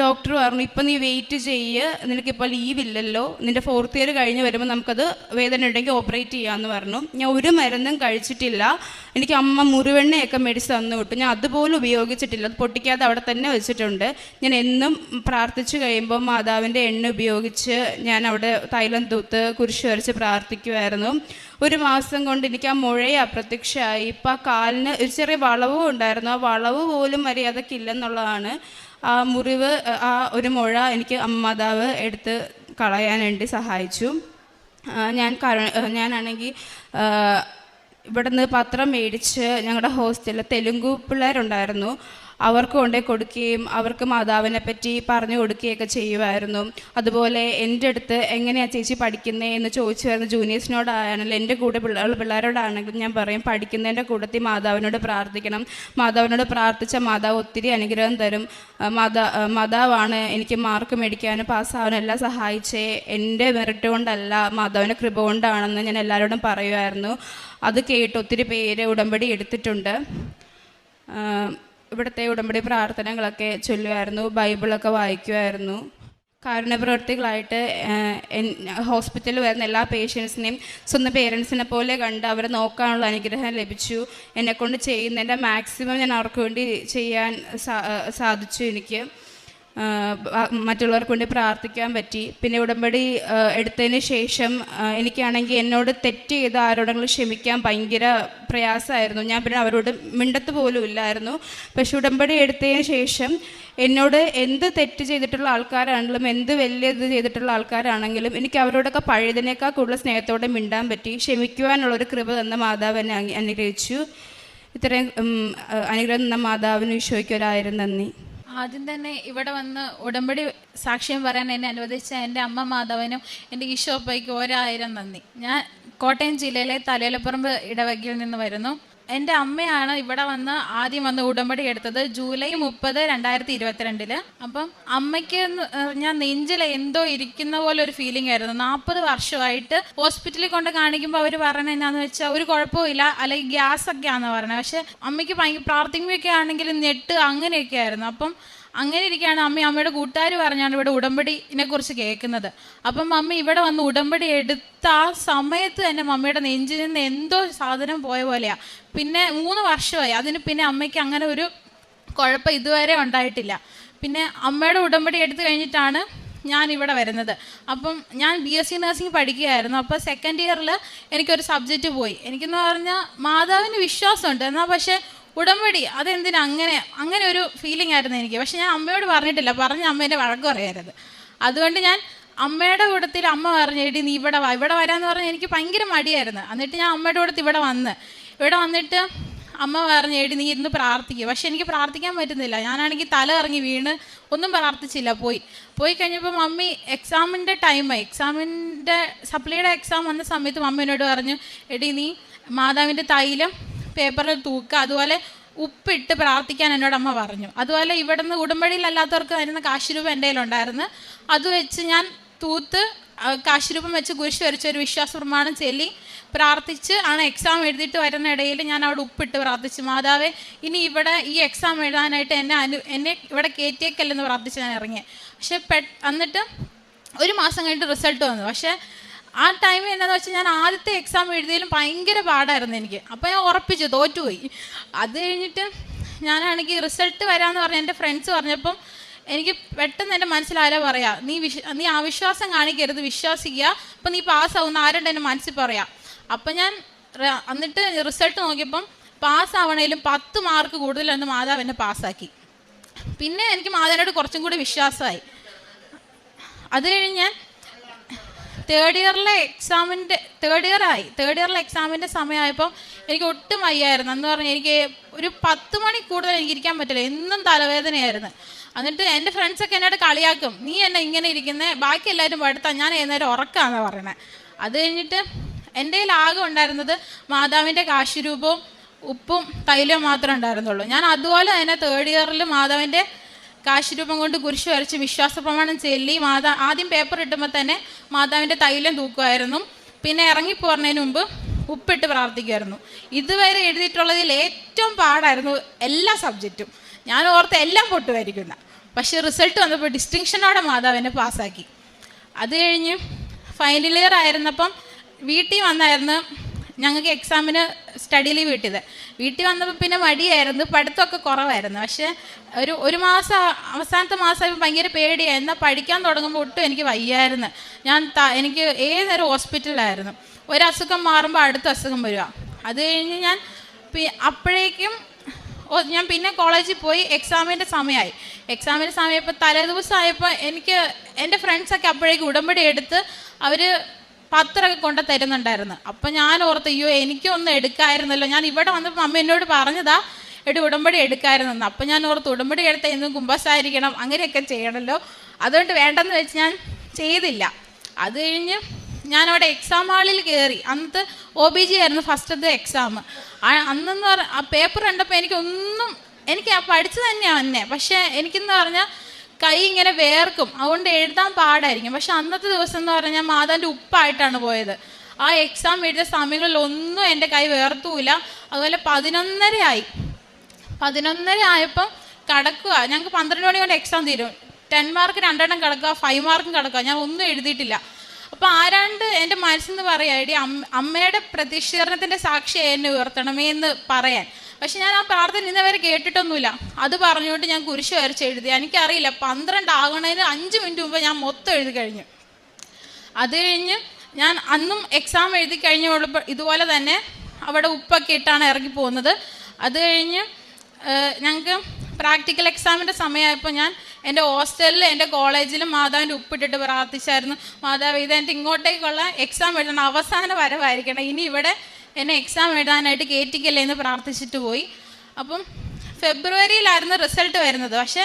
ഡോക്ടർ പറഞ്ഞു ഇപ്പം നീ വെയിറ്റ് ചെയ്യ് നിനക്കിപ്പോൾ ലീവ് ഇല്ലല്ലോ. നിന്റെ ഫോർത്ത് ഇയർ കഴിഞ്ഞ് വരുമ്പോൾ നമുക്കത് വേദന ഉണ്ടെങ്കിൽ ഓപ്പറേറ്റ് ചെയ്യാമെന്ന് പറഞ്ഞു. ഞാൻ ഒരു മരുന്നും കഴിച്ചിട്ടില്ല. എനിക്ക് അമ്മ മുറിവെണ്ണയൊക്കെ മേടിച്ച് തന്നു വിട്ടു. ഞാൻ അതുപോലും ഉപയോഗിച്ചിട്ടില്ല. അത് പൊട്ടിക്കാതെ അവിടെ തന്നെ വെച്ചിട്ടുണ്ട്. ഞാൻ എന്നും പ്രാർത്ഥിച്ചു കഴിയുമ്പോൾ മാതാവിന്റെ എണ്ണ ഉപയോഗിച്ച് ഞാൻ അവിടെ തൈലം തൂത്ത് കുരിശ് വരച്ച് പ്രാർത്ഥിക്കുമായിരുന്നു ഒരു മാസം കൊണ്ട് എനിക്ക് ആ മുഴയെ അപ്രത്യക്ഷമായി ഇപ്പം ആ കാലിന് ഒരു ചെറിയ വളവും ഉണ്ടായിരുന്നു. ആ വളവ് പോലും മര്യാദക്കില്ലെന്നുള്ളതാണ്. ആ മുറിവ് ആ ഒരു മുഴ എനിക്ക് അമ്മമാതാവ് എടുത്ത് കളയാൻ വേണ്ടി സഹായിച്ചു ഞാൻ ഞാനാണെങ്കിൽ ഇവിടുന്ന് പത്രം മേടിച്ച് ഞങ്ങളുടെ ഹോസ്റ്റലിൽ തെലുങ്കു പിള്ളേരുണ്ടായിരുന്നു. അവർക്ക് കൊണ്ടേ കൊടുക്കുകയും അവർക്ക് മാതാവിനെ പറ്റി പറഞ്ഞു കൊടുക്കുകയൊക്കെ ചെയ്യുമായിരുന്നു. അതുപോലെ എന്റെ അടുത്ത് എങ്ങനെയാണ് ചേച്ചി പഠിക്കുന്നത് എന്ന് ചോദിച്ചു വരുന്ന ജൂനിയേഴ്സിനോടാണെങ്കിലും എന്റെ കൂടെ പിള്ളേർ പിള്ളേരോടാണെങ്കിലും ഞാൻ പറയും പഠിക്കുന്നതിന്റെ കൂട്ടത്തിൽ മാതാവിനോട് പ്രാർത്ഥിക്കണം. മാതാവിനോട് പ്രാർത്ഥിച്ച മാതാവ് ഒത്തിരി അനുഗ്രഹം തരും. മാതാ മാതാവാണ് എനിക്ക് മാർക്ക് മേടിക്കാനും പാസ്സാവാനും എല്ലാം സഹായിച്ചേ. എന്റെ മെറിറ്റ് കൊണ്ടല്ല മാതാവിന്റെ കൃപ കൊണ്ടാണെന്ന് ഞാൻ എല്ലാവരോടും പറയുമായിരുന്നു. അത് കേട്ട് ഒത്തിരി പേര് ഉടമ്പടി എടുത്തിട്ടുണ്ട്. ഇവിടുത്തെ ഉടമ്പടി പ്രാർത്ഥനകളൊക്കെ ചൊല്ലുമായിരുന്നു ബൈബിളൊക്കെ വായിക്കുമായിരുന്നു. കാരുണ്യപ്രവർത്തികളായിട്ട് ഹോസ്പിറ്റലിൽ വരുന്ന എല്ലാ പേഷ്യൻസിനെയും സ്വന്തം പേരൻസിനെ പോലെ കണ്ട് അവരെ നോക്കാനുള്ള അനുഗ്രഹം ലഭിച്ചു. എന്നെക്കൊണ്ട് ചെയ്യുന്നതിന്റെ മാക്സിമം ഞാൻ അവർക്ക് വേണ്ടി ചെയ്യാൻ സാധിച്ചു എനിക്ക്. മറ്റുള്ളവർക്ക് വേണ്ടി പ്രാർത്ഥിക്കാൻ പറ്റി. പിന്നെ ഉടമ്പടി എടുത്തതിന് ശേഷം എനിക്കാണെങ്കിൽ എന്നോട് തെറ്റ് ചെയ്ത ആരോടെങ്കിലും ക്ഷമിക്കാൻ ഭയങ്കര പ്രയാസമായിരുന്നു. ഞാൻ പിന്നെ അവരോട് മിണ്ടത്ത് പോലും ഇല്ലായിരുന്നു. പക്ഷെ ഉടമ്പടി എടുത്തതിന് ശേഷം എന്നോട് എന്ത് തെറ്റ് ചെയ്തിട്ടുള്ള ആൾക്കാരാണെങ്കിലും എന്ത് വലിയ ഇത് ചെയ്തിട്ടുള്ള ആൾക്കാരാണെങ്കിലും എനിക്ക് അവരോടൊക്കെ പഴയതിനേക്കാൾ കൂടുതൽ സ്നേഹത്തോടെ മിണ്ടാൻ പറ്റി. ക്ഷമിക്കുവാനുള്ളൊരു കൃപ തന്ന മാതാവ് എന്നെ അനുഗ്രഹിച്ചു. ഇത്രയും അനുഗ്രഹം തന്ന മാതാവിന് ഈശോയ്ക്ക് നന്ദി. ആദ്യം തന്നെ ഇവിടെ വന്ന് ഉടമ്പടി സാക്ഷ്യം പറയാൻ എന്നെ അനുവദിച്ച എന്റെ അമ്മ മാധവനും എന്റെ ഈശോപ്പയ്ക്ക് ഒരായിരം നന്ദി. ഞാൻ കോട്ടയം ജില്ലയിലെ തലയിലപ്പറമ്പ് ഇടവകയിൽ നിന്ന് വരുന്നു. എന്റെ അമ്മയാണ് ഇവിടെ വന്ന് ആദ്യം വന്ന് ഉടമ്പടി എടുത്തത് ജൂലൈ മുപ്പത് രണ്ടായിരത്തി ഇരുപത്തിരണ്ടിൽ അപ്പം അമ്മയ്ക്ക് ഞാൻ നെഞ്ചിൽ എന്തോ ഇരിക്കുന്ന പോലെ ഒരു ഫീലിംഗ് ആയിരുന്നു. നാൽപ്പത് വർഷമായിട്ട് ഹോസ്പിറ്റലിൽ കൊണ്ട് കാണിക്കുമ്പോൾ അവർ പറയണത് എന്നാന്ന് വെച്ചാൽ ഒരു കുഴപ്പമില്ല അല്ലെങ്കിൽ ഗ്യാസ് ഒക്കെ ആണെന്ന് പറഞ്ഞത്. പക്ഷെ അമ്മയ്ക്ക് ഭയങ്കര പ്രാർത്ഥിക്കുകയൊക്കെ ആണെങ്കിലും ഞെട്ട് അങ്ങനെയൊക്കെ ആയിരുന്നു. അപ്പം അങ്ങനെ ഇരിക്കുകയാണ് അമ്മ. അമ്മയുടെ കൂട്ടുകാർ പറഞ്ഞാണ് ഇവിടെ ഉടമ്പടിനെ കുറിച്ച് കേൾക്കുന്നത്. അപ്പം മമ്മി ഇവിടെ വന്ന് ഉടമ്പടി എടുത്ത ആ സമയത്ത് തന്നെ മമ്മിയുടെ നെഞ്ചിൽ നിന്ന് എന്തോ സാധനം പോയ പോലെയാ. പിന്നെ മൂന്ന് വർഷമായി. അതിന് പിന്നെ അമ്മയ്ക്ക് അങ്ങനെ ഒരു കുഴപ്പം ഇതുവരെ ഉണ്ടായിട്ടില്ല. പിന്നെ അമ്മയുടെ ഉടമ്പടി എടുത്തു കഴിഞ്ഞിട്ടാണ് ഞാൻ ഇവിടെ വരുന്നത്. അപ്പം ഞാൻ ബി എസ് സി നഴ്സിംഗ് പഠിക്കുകയായിരുന്നു. അപ്പോൾ സെക്കൻഡ് ഇയറിൽ എനിക്കൊരു സബ്ജക്റ്റ് പോയി. എനിക്കെന്ന് പറഞ്ഞാൽ മാതാവിന് വിശ്വാസമുണ്ട്. എന്നാൽ പക്ഷേ ഉടമ്പടി അതെന്തിനാ? അങ്ങനെ അങ്ങനെ ഒരു ഫീലിംഗ് ആയിരുന്നു എനിക്ക്. പക്ഷെ ഞാൻ അമ്മയോട് പറഞ്ഞിട്ടില്ല. പറഞ്ഞ അമ്മേന്റെ വഴക്ക് പറയരുത്. അതുകൊണ്ട് ഞാൻ അമ്മയുടെ കൂട്ടത്തിൽ അമ്മ പറഞ്ഞു എടി നീ ഇവിടെ വാ. ഇവിടെ വരാമെന്ന് പറഞ്ഞാൽ എനിക്ക് ഭയങ്കര മടിയായിരുന്നു. എന്നിട്ട് ഞാൻ അമ്മയുടെ കൂടത്തിൽ ഇവിടെ വന്ന് ഇവിടെ വന്നിട്ട് അമ്മ പറഞ്ഞു എടി നീ ഇരുന്ന് പ്രാർത്ഥിക്കുക പക്ഷെ എനിക്ക് പ്രാർത്ഥിക്കാൻ പറ്റുന്നില്ല. ഞാനാണെങ്കിൽ തല ഇറങ്ങി വീണ് ഒന്നും പ്രാർത്ഥിച്ചില്ല പോയി. പോയി കഴിഞ്ഞപ്പോൾ മമ്മി എക്സാമിന്റെ ടൈമായി എക്സാമിന്റെ സപ്ലൈയുടെ എക്സാം വന്ന സമയത്ത് മമ്മി എന്നോട് പറഞ്ഞു എടി നീ മാതാവിന്റെ തൈലം പേപ്പറിൽ തൂക്കുക അതുപോലെ ഉപ്പിട്ട് പ്രാർത്ഥിക്കാൻ എന്നോട് അമ്മ പറഞ്ഞു. അതുപോലെ ഇവിടെ നിന്ന് ഉടമ്പടിയിലല്ലാത്തവർക്ക് തരുന്ന കാശ് രൂപ എന്റെ കയ്യിലുണ്ടായിരുന്നു. അത് വെച്ച് ഞാൻ തൂത്ത് കാശുരൂപം വെച്ച് കുരിശ് വരച്ച ഒരു വിശ്വാസ പ്രമാണം ചൊല്ലി പ്രാർത്ഥിച്ച് ആണ് എക്സാം എഴുതിയിട്ട് വരുന്ന ഇടയിൽ ഞാൻ അവിടെ ഉപ്പിട്ട് പ്രാർത്ഥിച്ചു. മാതാവേ ഇനി ഇവിടെ ഈ എക്സാം എഴുതാനായിട്ട് എന്നെ അനു എന്നെ ഇവിടെ കയറ്റിയേക്കല്ലെന്ന് പ്രാർത്ഥിച്ച് ഞാൻ ഇറങ്ങി. പക്ഷെ പെ എന്നിട്ട് ഒരു മാസം കഴിഞ്ഞിട്ട് റിസൾട്ട് വന്നു. പക്ഷേ ആ ടൈമിൽ എന്താണെന്ന് വെച്ചാൽ ഞാൻ ആദ്യത്തെ എക്സാം എഴുതിയാലും ഭയങ്കര പാടായിരുന്നു എനിക്ക്. അപ്പോൾ ഞാൻ ഉറപ്പിച്ചു തോറ്റുപോയി. അത് കഴിഞ്ഞിട്ട് ഞാനാണെങ്കിൽ റിസൾട്ട് വരാമെന്ന് പറഞ്ഞ എന്റെ ഫ്രണ്ട്സ് പറഞ്ഞപ്പം എനിക്ക് പെട്ടെന്ന് എന്റെ മനസ്സിലാരാ പറയാ നീ വിശ്വ നീ അവിശ്വാസം കാണിക്കരുത് വിശ്വസിക്കുക. അപ്പം നീ പാസ്സാവുന്ന ആരുടെ എന്റെ മനസ്സിൽ പറയാം? അപ്പം ഞാൻ എന്നിട്ട് റിസൾട്ട് നോക്കിയപ്പം പാസ്സാവണേലും പത്ത് മാർക്ക് കൂടുതൽ കൂടുതലെന്ന് മാതാവ് എന്നെ പാസ്സാക്കി. പിന്നെ എനിക്ക് മാതാവിനോട് കുറച്ചും കൂടി വിശ്വാസമായി. അത് കഴിഞ്ഞ് ഞാൻ തേർഡ് ഇയറിലെ എക്സാമിന്റെ തേർഡ് ഇയറായി തേർഡ് ഇയറിലെ എക്സാമിന്റെ സമയമായപ്പോൾ എനിക്ക് ഒട്ടും വയ്യായിരുന്നു. എന്ന് പറഞ്ഞാൽ എനിക്ക് ഒരു പത്ത് മണി കൂടുതൽ എനിക്ക് ഇരിക്കാൻ പറ്റില്ല. എന്നും തലവേദനയായിരുന്നു. എന്നിട്ട് എന്റെ ഫ്രണ്ട്സൊക്കെ എന്നോട് കളിയാക്കും. നീ എന്നെ ഇങ്ങനെ ഇരിക്കുന്നത് ബാക്കി എല്ലാവരും പഠിത്താം ഞാൻ ഏന്നേരം ഉറക്കാന്നാണ് പറയണത് അത് കഴിഞ്ഞിട്ട് എന്റെ കയ്യിൽ ആകെ ഉണ്ടായിരുന്നത് മാതാവിന്റെ കാശുരൂപവും ഉപ്പും തൈലവും മാത്രമേ ഉണ്ടായിരുന്നുള്ളൂ. ഞാൻ അതുപോലെ തന്നെ തേർഡ് ഇയറിൽ മാതാവിന്റെ കാശുരൂപം കൊണ്ട് കുരിശ് വരച്ച് വിശ്വാസ പ്രമാണം ചെല്ലി മാതാ ആദ്യം പേപ്പർ ഇട്ടുമ്പോൾ തന്നെ മാതാവിന്റെ തൈലം തൂക്കുമായിരുന്നു. പിന്നെ ഇറങ്ങി ഇറങ്ങിപ്പോറുന്നതിന് മുമ്പ് ഉപ്പിട്ട് പ്രാർത്ഥിക്കുമായിരുന്നു. ഇതുവരെ എഴുതിയിട്ടുള്ളതിൽ ഏറ്റവും പാടായിരുന്നു എല്ലാ സബ്ജക്റ്റും ഞാൻ ഓർത്ത് എല്ലാം പൊട്ടുമായിരിക്കുന്ന പക്ഷേ റിസൾട്ട് വന്നപ്പോൾ ഡിസ്റ്റിങ്ഷനോടെ മാതാവിനെ പാസ്സാക്കി അത് കഴിഞ്ഞ് ഫൈനൽ ഇയർ ആയിരുന്നപ്പം വീട്ടിൽ വന്നായിരുന്നു ഞങ്ങൾക്ക് എക്സാമിന് സ്റ്റഡി ലീവ് വീട്ടിൽ വന്നപ്പോൾ പിന്നെ മടിയായിരുന്നു പഠിത്തമൊക്കെ കുറവായിരുന്നു. പക്ഷേ ഒരു ഒരു മാസം അവസാനത്തെ മാസം ഭയങ്കര പേടിയായി. എന്നാൽ പഠിക്കാൻ തുടങ്ങുമ്പോൾ ഒട്ടും എനിക്ക് വയ്യായിരുന്നു. ഞാൻ എനിക്ക് ഏതൊരു ഹോസ്പിറ്റലിലായിരുന്നു ഒരു അസുഖം മാറുമ്പോൾ അടുത്ത അസുഖം വരിക അത് കഴിഞ്ഞ് ഞാൻ അപ്പോഴേക്കും ഞാൻ പിന്നെ കോളേജിൽ പോയി എക്സാമിന്റെ സമയമായി എക്സാമിന്റെ സമയപ്പോൾ തലേ ദിവസമായപ്പോൾ എനിക്ക് എന്റെ ഫ്രണ്ട്സൊക്കെ അപ്പോഴേക്കും ഉടമ്പടി എടുത്ത് അവർ പത്രമൊക്കെ കൊണ്ട് തരുന്നുണ്ടായിരുന്നു. അപ്പം ഞാൻ ഓർത്ത് അയ്യോ എനിക്കൊന്നും എടുക്കായിരുന്നല്ലോ. ഞാൻ ഇവിടെ വന്നപ്പോൾ അമ്മ എന്നോട് പറഞ്ഞതാ എടി ഉടമ്പടി എടുക്കായിരുന്നു അപ്പം ഞാൻ ഓർത്ത് ഉടമ്പടി എടുത്ത എന്നും കുമ്പസാരിക്കണം അങ്ങനെയൊക്കെ ചെയ്യണമല്ലോ അതുകൊണ്ട് വേണ്ടെന്ന് വെച്ച് ഞാൻ ചെയ്തില്ല. അത് കഴിഞ്ഞ് ഞാൻ അവിടെ എക്സാം ഹാളിൽ കയറി അന്നത്തെ ഒ ബി ജി ആയിരുന്നു ഫസ്റ്റത്തെ എക്സാം അന്നെന്ന് പറഞ്ഞ ആ പേപ്പർ കണ്ടപ്പോൾ എനിക്കൊന്നും എനിക്ക് പഠിച്ചു തന്നെയാണ് തന്നെ പക്ഷേ എനിക്കെന്ന് പറഞ്ഞാൽ കൈ ഇങ്ങനെ വേർക്കും. അതുകൊണ്ട് എഴുതാൻ പാടായിരിക്കും. പക്ഷെ അന്നത്തെ ദിവസം എന്ന് പറഞ്ഞാൽ മാതാവിന്റെ ഉപ്പായിട്ടാണ് പോയത്. ആ എക്സാം എഴുതിയ സമയങ്ങളിൽ ഒന്നും എന്റെ കൈ വേർത്തൂല. അതുപോലെ പതിനൊന്നരയായി. പതിനൊന്നര ആയപ്പം കടക്കുക. ഞങ്ങൾക്ക് പന്ത്രണ്ട് മണി കൊണ്ട് എക്സാം തീരും. ടെൻ മാർക്ക് രണ്ടെണ്ണം കിടക്കുക ഫൈവ് മാർക്കും കിടക്കുക. ഞാൻ ഒന്നും എഴുതിയിട്ടില്ല. അപ്പം ആരാണ്ട് എന്റെ മനസ്സിൽ നിന്ന് പറയാം എടി അമ്മയുടെ പ്രതിഷേധത്തിന്റെ സാക്ഷി എന്നെ ഉയർത്തണമേ എന്ന് പറയാൻ. പക്ഷെ ഞാൻ ആ പ്രാർത്ഥന ഇന്നവരെ കേട്ടിട്ടൊന്നുമില്ല. അത് പറഞ്ഞുകൊണ്ട് ഞാൻ കുരിശ് വരച്ച് എഴുതി. എനിക്കറിയില്ല പന്ത്രണ്ട് ആകണതിന് അഞ്ച് മിനിറ്റ് മുമ്പ് ഞാൻ മൊത്തം എഴുതി കഴിഞ്ഞു. അത് കഴിഞ്ഞ് ഞാൻ അന്നും എക്സാം എഴുതി കഴിഞ്ഞപ്പോൾ ഇതുപോലെ തന്നെ അവിടെ ഉപ്പൊക്കെ ഇട്ടാണ് ഇറങ്ങി പോകുന്നത്. അത് കഴിഞ്ഞ് ഞങ്ങൾക്ക് പ്രാക്ടിക്കൽ എക്സാമിന്റെ സമയമായപ്പോൾ ഞാൻ എന്റെ ഹോസ്റ്റലിൽ എന്റെ കോളേജിലും മാതാവിന്റെ ഉപ്പിട്ടിട്ട് പ്രാർത്ഥിച്ചായിരുന്നു. മാതാവ് ഇത് എന്റെ ഇങ്ങോട്ടേക്കുള്ള എക്സാം എഴുതണം അവസാന വരവായിരിക്കണം. ഇനി ഇവിടെ എന്നെ എക്സാം എഴുതാനായിട്ട് കയറ്റിക്കല്ലേ എന്ന് പ്രാർത്ഥിച്ചിട്ട് പോയി. അപ്പം ഫെബ്രുവരിയിലായിരുന്നു റിസൾട്ട് വരുന്നത്. പക്ഷേ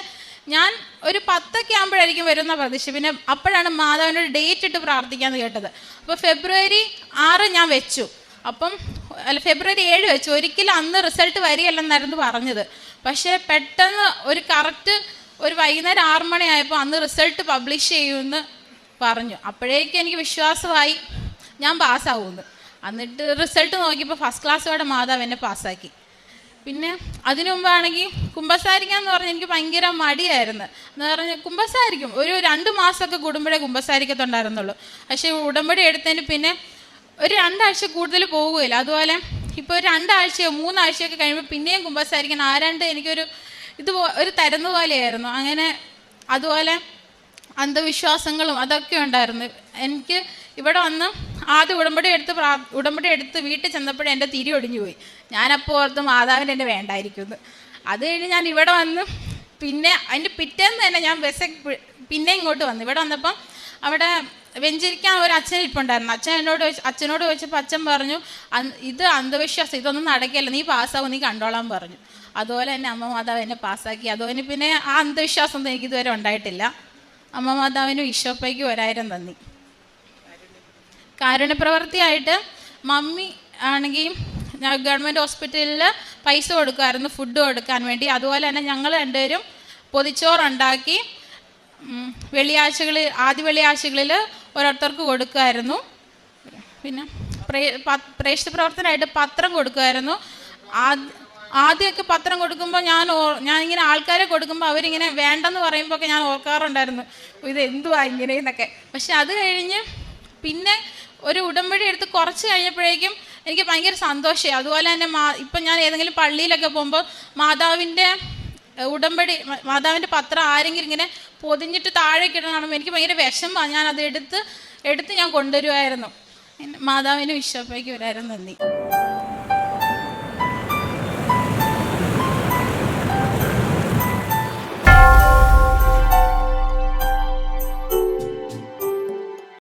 ഞാൻ ഒരു പത്തൊക്കെ ആകുമ്പോഴായിരിക്കും വരുന്ന പ്രതീക്ഷ. പിന്നെ അപ്പോഴാണ് മാധവനോട് ഡേറ്റ് ഇട്ട് പ്രാർത്ഥിക്കാമെന്ന് കേട്ടത്. അപ്പോൾ ഫെബ്രുവരി ആറ് ഞാൻ വെച്ചു. അപ്പം അല്ല ഫെബ്രുവരി ഏഴ് വെച്ചു. ഒരിക്കലും അന്ന് റിസൾട്ട് വരികയല്ലെന്നായിരുന്നു പറഞ്ഞത്. പക്ഷേ പെട്ടെന്ന് ഒരു കറക്റ്റ് ഒരു വൈകുന്നേരം ആറ് മണിയായപ്പോൾ അന്ന് റിസൾട്ട് പബ്ലിഷ് ചെയ്യുമെന്ന് പറഞ്ഞു. അപ്പോഴേക്കും എനിക്ക് വിശ്വാസമായി ഞാൻ പാസ്സാവുമെന്ന് എന്നിട്ട് റിസൾട്ട് നോക്കിയപ്പോൾ ഫസ്റ്റ് ക്ലാസ്സോടെ മാതാവ് എന്നെ പാസ്സാക്കി പിന്നെ അതിനു മുമ്പാണെങ്കിൽ കുമ്പസാരിക്കാന്ന് പറഞ്ഞാൽ എനിക്ക് ഭയങ്കര മടിയായിരുന്നു. എന്ന് പറഞ്ഞാൽ കുമ്പസാരിക്കും. ഒരു രണ്ട് മാസമൊക്കെ കൂടുമ്പോഴേ കുമ്പസാരിക്കത്തുണ്ടായിരുന്നുള്ളൂ. പക്ഷേ ഉടമ്പടി എടുത്തതിന് പിന്നെ ഒരു രണ്ടാഴ്ച കൂടുതൽ പോകുകയില്ല അതുപോലെ ഇപ്പോൾ രണ്ടാഴ്ചയോ മൂന്നാഴ്ചയൊക്കെ കഴിയുമ്പോൾ പിന്നെയും കുമ്പസാരിക്കാൻ ആരാണ്ട് എനിക്കൊരു ഇത് ഒരു തരുന്ന പോലെയായിരുന്നു. അങ്ങനെ അതുപോലെ അന്ധവിശ്വാസങ്ങളും അതൊക്കെ ഉണ്ടായിരുന്നു. എനിക്ക് ഇവിടെ വന്ന് ആദ്യം ഉടമ്പടി എടുത്ത് പ്രാ ഉടമ്പടി എടുത്ത് വീട്ടിൽ ചെന്നപ്പോഴേ എന്റെ തിരി ഒടിഞ്ഞു പോയി. ഞാനപ്പോൾ ഓർത്ത് മാതാവിന് എന്നെ വേണ്ടായിരിക്കുമെന്ന് അത് കഴിഞ്ഞ് ഞാൻ ഇവിടെ വന്ന് പിന്നെ അതിന്റെ പിറ്റേന്ന് തന്നെ ഞാൻ ബസ് പിന്നെ ഇങ്ങോട്ട് വന്നു. ഇവിടെ വന്നപ്പം അവിടെ വെഞ്ചരിക്കാൻ ഒരു അച്ഛൻ ഇരിപ്പുണ്ടായിരുന്നു അച്ഛൻ എന്നോട് അച്ഛനോട് ചോദിച്ചപ്പോൾ അച്ഛൻ പറഞ്ഞു ഇത് അന്ധവിശ്വാസം ഇതൊന്നും നടക്കില്ല നീ പാസ്സാവും നീ കണ്ടോളാൻ പറഞ്ഞു. അതുപോലെ തന്നെ അമ്മ മാതാവ് എന്നെ പാസ്സാക്കി. അതുപോലെ പിന്നെ ആ അന്ധവിശ്വാസം എനിക്ക് ഇതുവരെ ഉണ്ടായിട്ടില്ല. അമ്മ മാതാവിനും ഈശോപ്പയ്ക്കും ഒരായിരം നന്ദി. കാരുണ്യപ്രവൃത്തിയായിട്ട് മമ്മി ആണെങ്കിൽ ഗവൺമെന്റ് ഹോസ്പിറ്റലിൽ പൈസ കൊടുക്കുമായിരുന്നു ഫുഡ് കൊടുക്കാൻ വേണ്ടി. അതുപോലെ തന്നെ ഞങ്ങൾ രണ്ടുപേരും പൊതിച്ചോറുണ്ടാക്കി വെള്ളിയാഴ്ചകളിൽ ആദ്യ വെള്ളിയാഴ്ചകളിൽ ഓരോരുത്തർക്ക് കൊടുക്കുമായിരുന്നു. പിന്നെ പ്രേക്ഷിത പ്രവർത്തനമായിട്ട് പത്രം കൊടുക്കുമായിരുന്നു. ആദ്യ ആദ്യമൊക്കെ പത്രം കൊടുക്കുമ്പോൾ ഞാൻ ഓ- ഞാൻ ഇങ്ങനെ ആൾക്കാരെ കൊടുക്കുമ്പോൾ അവരിങ്ങനെ വേണ്ടെന്ന് പറയുമ്പോൾ ഒക്കെ ഞാൻ ഓർക്കാറുണ്ടായിരുന്നു. ഇത് എന്തുവാ ഇങ്ങനെ എന്നൊക്കെ പക്ഷെ അത് കഴിഞ്ഞ് പിന്നെ ഒരു ഉടമ്പടി എടുത്ത് കുറച്ച് കഴിഞ്ഞപ്പോഴേക്കും എനിക്ക് ഭയങ്കര സന്തോഷമായി. അതുപോലെ തന്നെ മാ ഇപ്പം ഞാൻ ഏതെങ്കിലും പള്ളിയിലൊക്കെ പോകുമ്പോൾ മാതാവിന്റെ ഉടമ്പടി മാതാവിന്റെ പത്രം ആരെങ്കിലും ഇങ്ങനെ പൊതിഞ്ഞിട്ട് താഴെ കാണുമ്പോൾ എനിക്ക് ഭയങ്കര വിഷമമാണ്. ഞാൻ അത് എടുത്ത് എടുത്ത് ഞാൻ കൊണ്ടുവരുമായിരുന്നു. മാതാവിന് വിശ്വപ്പയ്ക്ക് വരായിരുന്നു നന്ദി.